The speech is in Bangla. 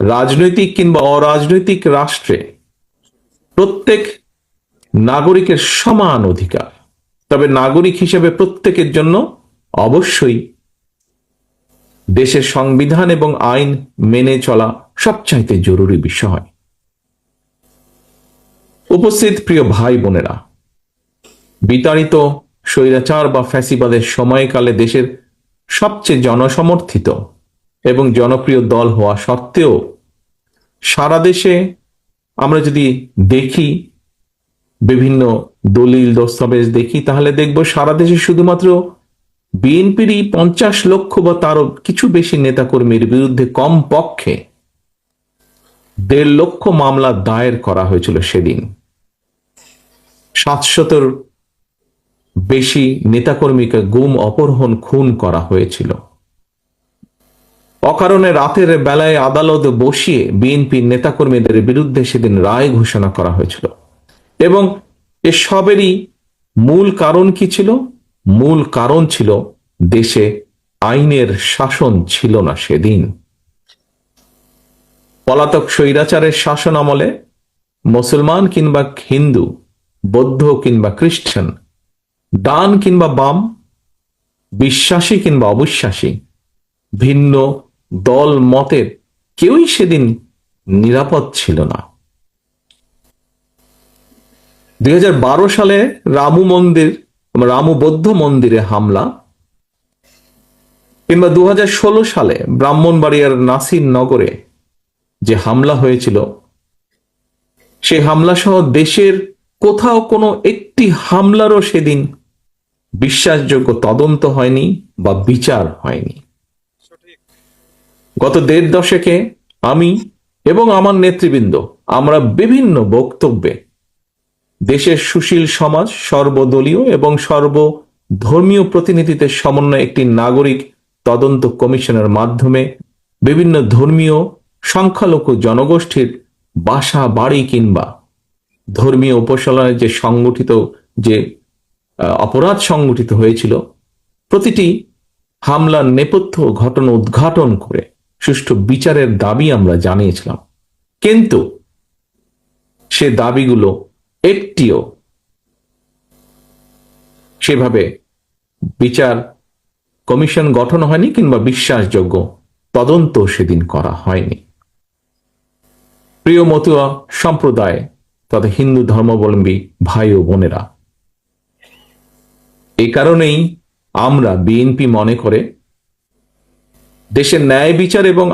রাজনৈতিক কিংবা অরাজনৈতিক রাষ্ট্রে প্রত্যেক নাগরিকের সমান অধিকার। তবে নাগরিক হিসেবে প্রত্যেকের জন্য অবশ্যই দেশের সংবিধান এবং আইন মেনে চলা সবচাইতে জরুরি বিষয়। উপস্থিত প্রিয় ভাই বোনেরা, বিতাড়িত স্বৈরাচার বা ফ্যাসিবাদের সময়কালে দেশের সবচেয়ে জনসমর্থিত এবং জনপ্রিয় দল হওয়া সত্ত্বেও সারা দেশে আমরা যদি দেখি, বিভিন্ন দলিল, দস্তাবেজ দেখি, তাহলে দেখব সারা দেশে শুধুমাত্র বিএনপিরই পঞ্চাশ লক্ষ বা তারও কিছু বেশি নেতাকর্মীর বিরুদ্ধে কম পক্ষে দেড় লক্ষ মামলা দায়ের করা হয়েছিল সেদিন। সাতশতর বেশি নেতাকর্মীকে গুম, অপহরণ, খুন করা হয়েছিল। অকারণে রাতের বেলায় আদালত বসিয়ে বিএনপির নেতাকর্মীদের বিরুদ্ধে সেদিন রায় ঘোষণা করা হয়েছিল। এবং এসবেরই মূল কারণ কি ছিল? মূল কারণ ছিল দেশে আইনের শাসন ছিল না সেদিন। পলাতক স্বৈরাচারের শাসন আমলে মুসলমান কিংবা হিন্দু, বৌদ্ধ কিংবা খ্রিস্টান, ডান কিংবা বাম, বিশ্বাসী কিংবা অবিশ্বাসী, ভিন্ন দল মতের কেউই সেদিন নিরাপদ ছিল না। দুই হাজার বারো সালে রামু মন্দির, রামু বৌদ্ধ মন্দিরে হামলা কিংবা দু হাজার ষোলো সালে ব্রাহ্মণবাড়িয়ার নাসির নগরে যে হামলা হয়েছিল, সেই হামলা সহ দেশের কোথাও কোনো একটি হামলারও সেদিন বিশ্বাসযোগ্য তদন্ত হয়নি বা বিচার হয়নি। গত দেড় দশকে আমি এবং আমার নেতৃবৃন্দ আমরা বিভিন্ন বক্তব্যে দেশের সুশীল সমাজ, সর্বদলীয় এবং সর্ব ধর্মীয় প্রতিনিধিদের সমন্বয়ে একটি নাগরিক তদন্ত কমিশনের মাধ্যমে বিভিন্ন ধর্মীয় সংখ্যালঘু জনগোষ্ঠীর বাসা, বাড়ি কিংবা ধর্মীয় উপাসনায় যে সংগঠিত, যে অপরাধ সংগঠিত হয়েছিল, প্রতিটি হামলার নেপথ্য ঘটনা উদ্ঘাটন করে সুষ্ঠু বিচারের দাবি আমরা জানিয়েছিলাম। কিন্তু সে দাবিগুলো একটিও সেভাবে বিচার কমিশন গঠন হয়নি কিংবা বিশ্বাসযোগ্য তদন্ত সেদিন করা হয়নি। প্রিয় মতুয়া সম্প্রদায়, তথা হিন্দু ধর্মাবলম্বী ভাই ও বোনেরা এই কারণেই আমরা বিএনপি মনে করে দেশের ন্যায় বিচার এবং